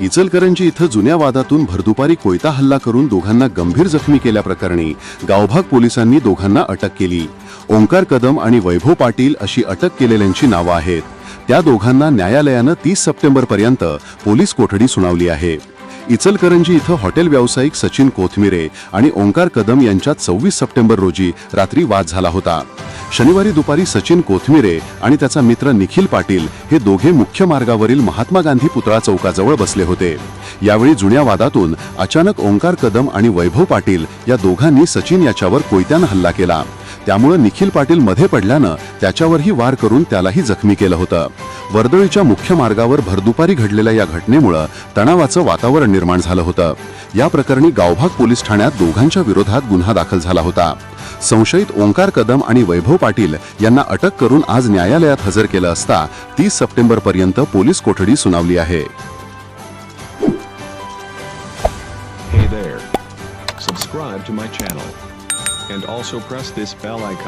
इचलकरंजी इथं जुन्या वादातून भरदुपारी कोयता हल्ला करून दोघांना गंभीर जखमी केल्याप्रकरणी गावभाग पोलिसांनी दोघांना अटक केली. ओंकार कदम आणि वैभव पाटील अशी अटक केलेल्यांची नावं आहेत. त्या दोघांना न्यायालयानं तीस सप्टेंबर पर्यंत पोलीस कोठडी सुनावली आहे. इचलकरंजी इथं हॉटेल व्यावसायिक सचिन कोथमिरे आणि ओंकार कदम यांच्यात सव्वीस सप्टेंबर रोजी रात्री वाद झाला होता. शनिवारी दुपारी सचिन कोथमिरे आणि त्याचा मित्र निखिल पाटील हे दोघे मुख्य मार्गावरील महात्मा गांधी पुतळा चौकाजवळ बसले होते. यावेळी जुन्या वादातून अचानक ओंकार कदम आणि वैभव पाटील या दोघांनी सचिन याच्यावर कोयत्यानं हल्ला केला. त्यामुळे निखिल पाटील मध्ये पडल्यानं त्याच्यावरही वार करून त्यालाही जखमी केलं होतं. वर्दळीच्या मुख्य मार्गावर भरदुपारी घडलेल्या या घटनेमुळं तणावाचं वातावरण निर्माण झालं होतं. या प्रकरणी गावभाग पोलीस ठाण्यात दोघांच्या विरोधात गुन्हा दाखल झाला होता संशयित ओंकार कदम आणि वैभव पाटील यांना अटक करून आज न्यायालयात हजर केलं असता तीस सप्टेंबर पर्यंत पोलीस कोठडी सुनावली आहे Hey there. Subscribe to my channel. And also press this bell icon.